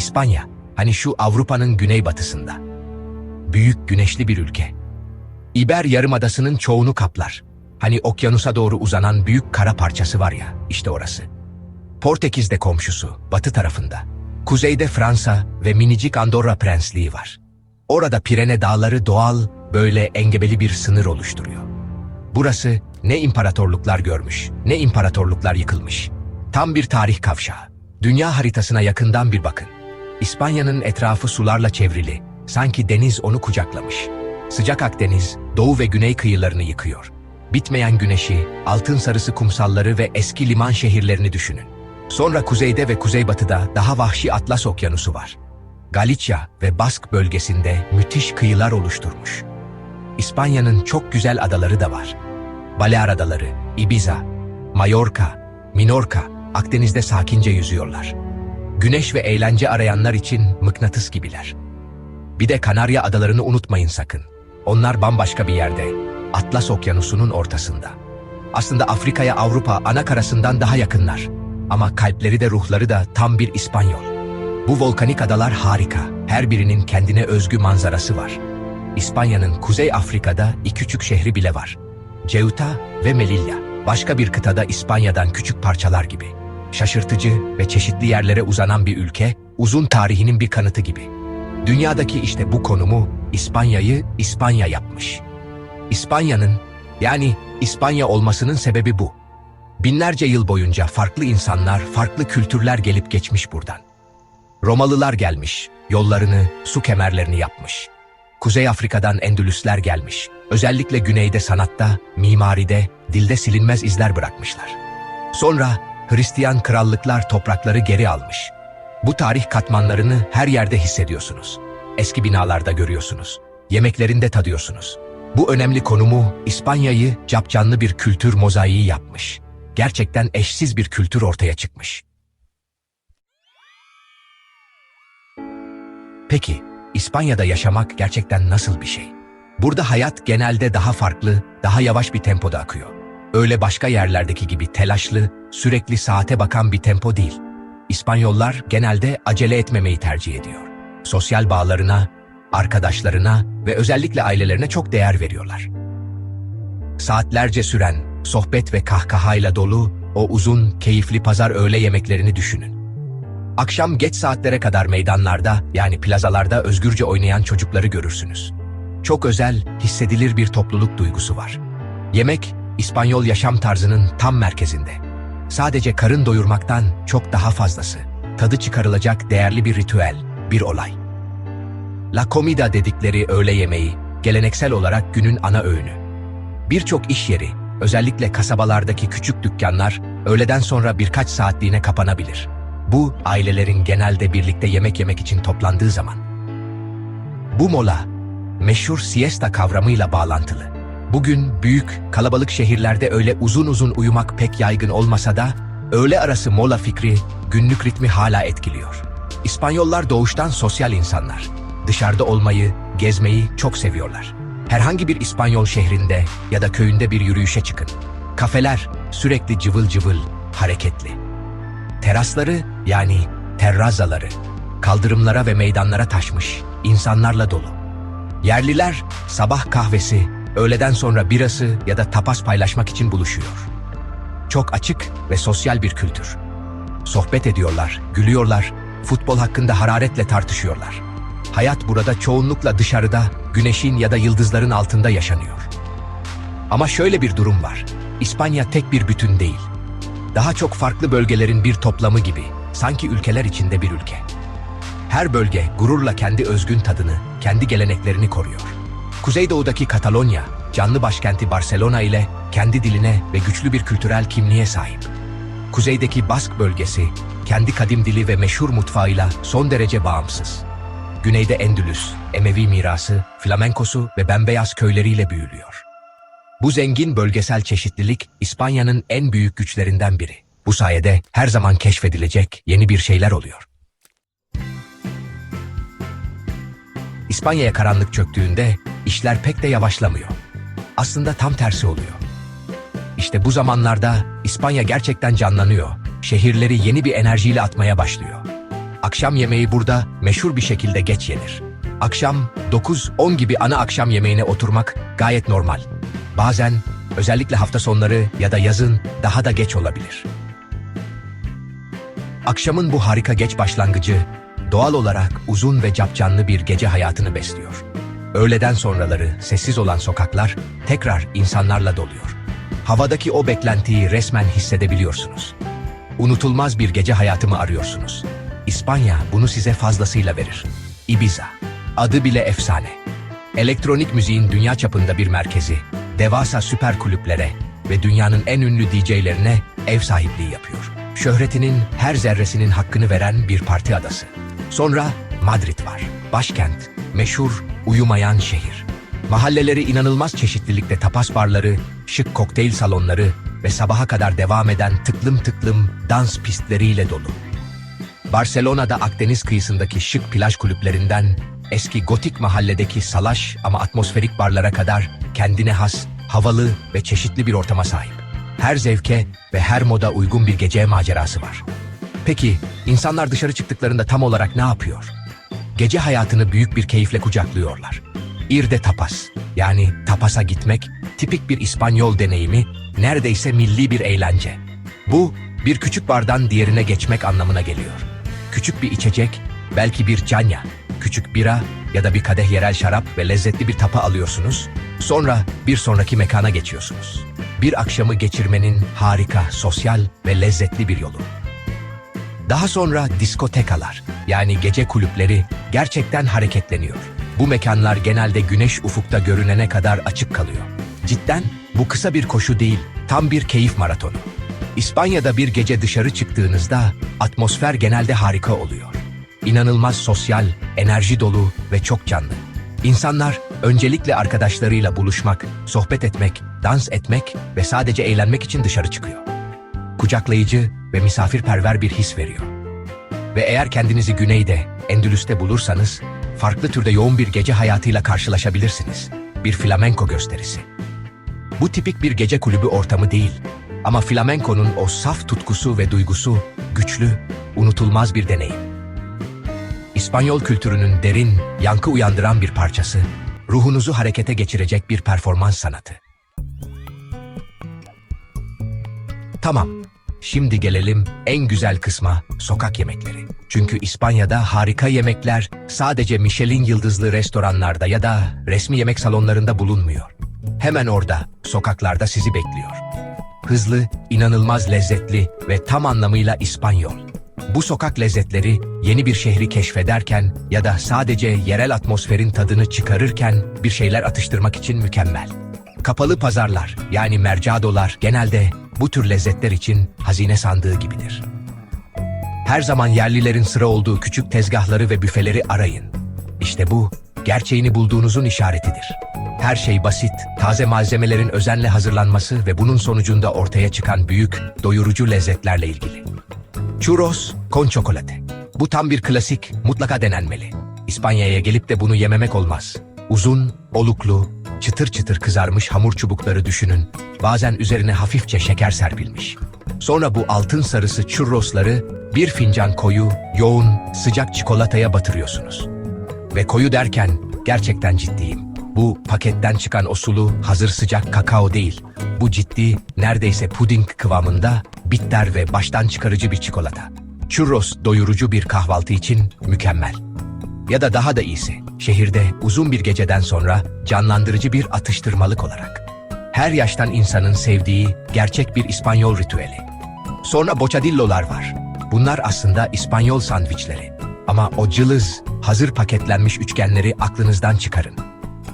İspanya, hani şu Avrupa'nın güneybatısında. Büyük güneşli bir ülke. İber Yarımadası'nın çoğunu kaplar. Hani okyanusa doğru uzanan büyük kara parçası var ya, işte orası. Portekiz'de komşusu, batı tarafında. Kuzeyde Fransa ve minicik Andorra Prensliği var. Orada Pirene Dağları doğal, böyle engebeli bir sınır oluşturuyor. Burası ne imparatorluklar görmüş, ne imparatorluklar yıkılmış. Tam bir tarih kavşağı. Dünya haritasına yakından bir bakın. İspanya'nın etrafı sularla çevrili, sanki deniz onu kucaklamış. Sıcak Akdeniz, doğu ve güney kıyılarını yıkıyor. Bitmeyen güneşi, altın sarısı kumsalları ve eski liman şehirlerini düşünün. Sonra kuzeyde ve kuzeybatıda daha vahşi Atlas Okyanusu var. Galicia ve Bask bölgesinde müthiş kıyılar oluşturmuş. İspanya'nın çok güzel adaları da var. Balear Adaları, Ibiza, Mallorca, Minorca, Akdeniz'de sakince yüzüyorlar. Güneş ve eğlence arayanlar için mıknatıs gibiler. Bir de Kanarya Adalarını unutmayın sakın. Onlar bambaşka bir yerde, Atlas Okyanusu'nun ortasında. Aslında Afrika'ya Avrupa ana karasından daha yakınlar. Ama kalpleri de ruhları da tam bir İspanyol. Bu volkanik adalar harika. Her birinin kendine özgü manzarası var. İspanya'nın Kuzey Afrika'da iki küçük şehri bile var. Ceuta ve Melilla. Başka bir kıtada İspanya'dan küçük parçalar gibi. Şaşırtıcı ve çeşitli yerlere uzanan bir ülke, uzun tarihinin bir kanıtı gibi. Dünyadaki işte bu konumu İspanya'yı İspanya yapmış. İspanya'nın, yani İspanya olmasının sebebi bu. Binlerce yıl boyunca farklı insanlar, farklı kültürler gelip geçmiş buradan. Romalılar gelmiş, yollarını, su kemerlerini yapmış. Kuzey Afrika'dan Endülüsler gelmiş. Özellikle güneyde sanatta, mimaride, dilde silinmez izler bırakmışlar. Sonra Hristiyan krallıklar toprakları geri almış. Bu tarih katmanlarını her yerde hissediyorsunuz. Eski binalarda görüyorsunuz. Yemeklerinde tadıyorsunuz. Bu önemli konumu İspanya'yı capcanlı bir kültür mozaiği yapmış. Gerçekten eşsiz bir kültür ortaya çıkmış. Peki, İspanya'da yaşamak gerçekten nasıl bir şey? Burada hayat genelde daha farklı, daha yavaş bir tempoda akıyor. Öyle başka yerlerdeki gibi telaşlı, sürekli saate bakan bir tempo değil. İspanyollar genelde acele etmemeyi tercih ediyor. Sosyal bağlarına, arkadaşlarına ve özellikle ailelerine çok değer veriyorlar. Saatlerce süren, sohbet ve kahkahayla dolu o uzun, keyifli pazar öğle yemeklerini düşünün. Akşam geç saatlere kadar meydanlarda yani plazalarda özgürce oynayan çocukları görürsünüz. Çok özel, hissedilir bir topluluk duygusu var. Yemek, İspanyol yaşam tarzının tam merkezinde. Sadece karın doyurmaktan çok daha fazlası. Tadı çıkarılacak değerli bir ritüel, bir olay. La comida dedikleri öğle yemeği, geleneksel olarak günün ana öğünü. Birçok iş yeri, özellikle kasabalardaki küçük dükkanlar, öğleden sonra birkaç saatliğine kapanabilir. Bu, ailelerin genelde birlikte yemek yemek için toplandığı zaman. Bu mola, meşhur siesta kavramıyla bağlantılı. Bugün büyük, kalabalık şehirlerde öyle uzun uzun uyumak pek yaygın olmasa da, öğle arası mola fikri günlük ritmi hala etkiliyor. İspanyollar doğuştan sosyal insanlar. Dışarıda olmayı, gezmeyi çok seviyorlar. Herhangi bir İspanyol şehrinde ya da köyünde bir yürüyüşe çıkın. Kafeler sürekli cıvıl cıvıl, hareketli. Terasları yani terrazaları kaldırımlara ve meydanlara taşmış, insanlarla dolu. Yerliler sabah kahvesi, öğleden sonra birası ya da tapas paylaşmak için buluşuyor. Çok açık ve sosyal bir kültür. Sohbet ediyorlar, gülüyorlar, futbol hakkında hararetle tartışıyorlar. Hayat burada çoğunlukla dışarıda, güneşin ya da yıldızların altında yaşanıyor. Ama şöyle bir durum var. İspanya tek bir bütün değil. Daha çok farklı bölgelerin bir toplamı gibi, sanki ülkeler içinde bir ülke. Her bölge gururla kendi özgün tadını, kendi geleneklerini koruyor. Kuzeydoğudaki Katalonya, canlı başkenti Barcelona ile kendi diline ve güçlü bir kültürel kimliğe sahip. Kuzeydeki Bask bölgesi, kendi kadim dili ve meşhur mutfağıyla son derece bağımsız. Güneyde Endülüs, Emevi mirası, flamenkosu ve bembeyaz köyleriyle büyülüyor. Bu zengin bölgesel çeşitlilik İspanya'nın en büyük güçlerinden biri. Bu sayede her zaman keşfedilecek yeni bir şeyler oluyor. İspanya'ya karanlık çöktüğünde işler pek de yavaşlamıyor. Aslında tam tersi oluyor. İşte bu zamanlarda İspanya gerçekten canlanıyor. Şehirleri yeni bir enerjiyle atmaya başlıyor. Akşam yemeği burada meşhur bir şekilde geç yenir. Akşam 9-10 gibi ana akşam yemeğine oturmak gayet normal. Bazen özellikle hafta sonları ya da yazın daha da geç olabilir. Akşamın bu harika geç başlangıcı doğal olarak uzun ve capcanlı bir gece hayatını besliyor. Öğleden sonraları sessiz olan sokaklar tekrar insanlarla doluyor. Havadaki o beklentiyi resmen hissedebiliyorsunuz. Unutulmaz bir gece hayatımı arıyorsunuz. İspanya bunu size fazlasıyla verir. Ibiza. Adı bile efsane. Elektronik müziğin dünya çapında bir merkezi, devasa süper kulüplere ve dünyanın en ünlü DJ'lerine ev sahipliği yapıyor. Şöhretinin her zerresinin hakkını veren bir parti adası. Sonra Madrid var. Başkent, meşhur, uyumayan şehir. Mahalleleri inanılmaz çeşitlilikte tapas barları, şık kokteyl salonları ve sabaha kadar devam eden tıklım tıklım dans pistleriyle dolu. Barcelona'da Akdeniz kıyısındaki şık plaj kulüplerinden eski gotik mahalledeki salaş ama atmosferik barlara kadar kendine has, havalı ve çeşitli bir ortama sahip. Her zevke ve her moda uygun bir gece macerası var. Peki insanlar dışarı çıktıklarında tam olarak ne yapıyor? Gece hayatını büyük bir keyifle kucaklıyorlar. Ir de tapas yani tapasa gitmek tipik bir İspanyol deneyimi, neredeyse milli bir eğlence. Bu bir küçük bardan diğerine geçmek anlamına geliyor. Küçük bir içecek, belki bir canya, küçük bira ya da bir kadeh yerel şarap ve lezzetli bir tapa alıyorsunuz. Sonra bir sonraki mekana geçiyorsunuz. Bir akşamı geçirmenin harika, sosyal ve lezzetli bir yolu. Daha sonra diskotekalar yani gece kulüpleri gerçekten hareketleniyor. Bu mekanlar genelde güneş ufukta görünene kadar açık kalıyor. Cidden bu kısa bir koşu değil, tam bir keyif maratonu. İspanya'da bir gece dışarı çıktığınızda atmosfer genelde harika oluyor. İnanılmaz sosyal, enerji dolu ve çok canlı. İnsanlar öncelikle arkadaşlarıyla buluşmak, sohbet etmek, dans etmek ve sadece eğlenmek için dışarı çıkıyor kucaklayıcı ve misafirperver bir his veriyor. Ve eğer kendinizi güneyde, Endülüs'te bulursanız, farklı türde yoğun bir gece hayatıyla karşılaşabilirsiniz. Bir flamenko gösterisi. Bu tipik bir gece kulübü ortamı değil. Ama flamenkonun o saf tutkusu ve duygusu güçlü, unutulmaz bir deneyim. İspanyol kültürünün derin, yankı uyandıran bir parçası, ruhunuzu harekete geçirecek bir performans sanatı. Tamam, şimdi gelelim en güzel kısma, sokak yemekleri. Çünkü İspanya'da harika yemekler sadece Michelin yıldızlı restoranlarda ya da resmi yemek salonlarında bulunmuyor. Hemen orada, sokaklarda sizi bekliyor. Hızlı, inanılmaz lezzetli ve tam anlamıyla İspanyol. Bu sokak lezzetleri yeni bir şehri keşfederken ya da sadece yerel atmosferin tadını çıkarırken bir şeyler atıştırmak için mükemmel. Kapalı pazarlar yani mercadolar genelde bu tür lezzetler için hazine sandığı gibidir. Her zaman yerlilerin sıra olduğu küçük tezgahları ve büfeleri arayın. İşte bu, gerçeğini bulduğunuzun işaretidir. Her şey basit, taze malzemelerin özenle hazırlanması ve bunun sonucunda ortaya çıkan büyük, doyurucu lezzetlerle ilgili. Churros con chocolate. Bu tam bir klasik, mutlaka denenmeli. İspanya'ya gelip de bunu yememek olmaz. Uzun, oluklu, çıtır çıtır kızarmış hamur çubukları düşünün. Bazen üzerine hafifçe şeker serpilmiş. Sonra bu altın sarısı churrosları bir fincan koyu, yoğun, sıcak çikolataya batırıyorsunuz. Ve koyu derken gerçekten ciddiyim. Bu paketten çıkan o sulu, hazır sıcak kakao değil. Bu ciddi, neredeyse puding kıvamında, bitter ve baştan çıkarıcı bir çikolata. Churros doyurucu bir kahvaltı için mükemmel. Ya da daha da iyisi, şehirde uzun bir geceden sonra canlandırıcı bir atıştırmalık olarak. Her yaştan insanın sevdiği gerçek bir İspanyol ritüeli. Sonra bocadillolar var. Bunlar aslında İspanyol sandviçleri. Ama o cılız, hazır paketlenmiş üçgenleri aklınızdan çıkarın.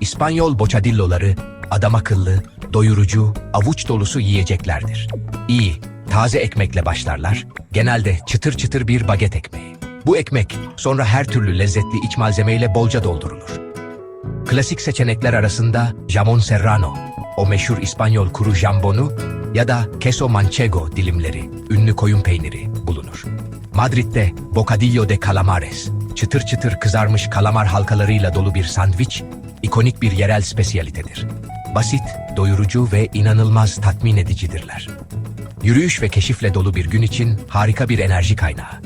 İspanyol bocadilloları adam akıllı, doyurucu, avuç dolusu yiyeceklerdir. İyi, taze ekmekle başlarlar, genelde çıtır çıtır bir baget ekmeği. Bu ekmek sonra her türlü lezzetli iç malzemeyle bolca doldurulur. Klasik seçenekler arasında jamon serrano, o meşhur İspanyol kuru jambonu ya da queso manchego dilimleri, ünlü koyun peyniri bulunur. Madrid'de bocadillo de calamares, çıtır çıtır kızarmış kalamar halkalarıyla dolu bir sandviç, ikonik bir yerel spesiyalitedir. Basit, doyurucu ve inanılmaz tatmin edicidirler. Yürüyüş ve keşifle dolu bir gün için harika bir enerji kaynağı.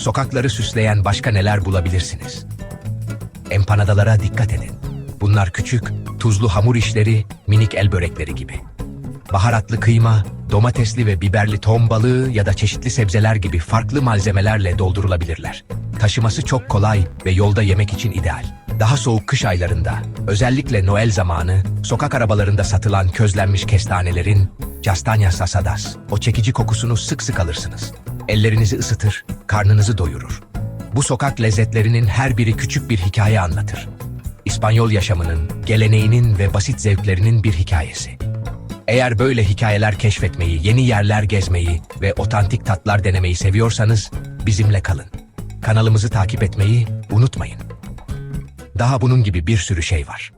Sokakları süsleyen başka neler bulabilirsiniz? Empanadalara dikkat edin. Bunlar küçük, tuzlu hamur işleri, minik el börekleri gibi. Baharatlı kıyma, domatesli ve biberli ton balığı ya da çeşitli sebzeler gibi farklı malzemelerle doldurulabilirler. Taşıması çok kolay ve yolda yemek için ideal. Daha soğuk kış aylarında, özellikle Noel zamanı, sokak arabalarında satılan közlenmiş kestanelerin Castanyas asadas, o çekici kokusunu sık sık alırsınız. Ellerinizi ısıtır, karnınızı doyurur. Bu sokak lezzetlerinin her biri küçük bir hikaye anlatır. İspanyol yaşamının, geleneğinin ve basit zevklerinin bir hikayesi. Eğer böyle hikayeler keşfetmeyi, yeni yerler gezmeyi ve otantik tatlar denemeyi seviyorsanız bizimle kalın. Kanalımızı takip etmeyi unutmayın. Daha bunun gibi bir sürü şey var.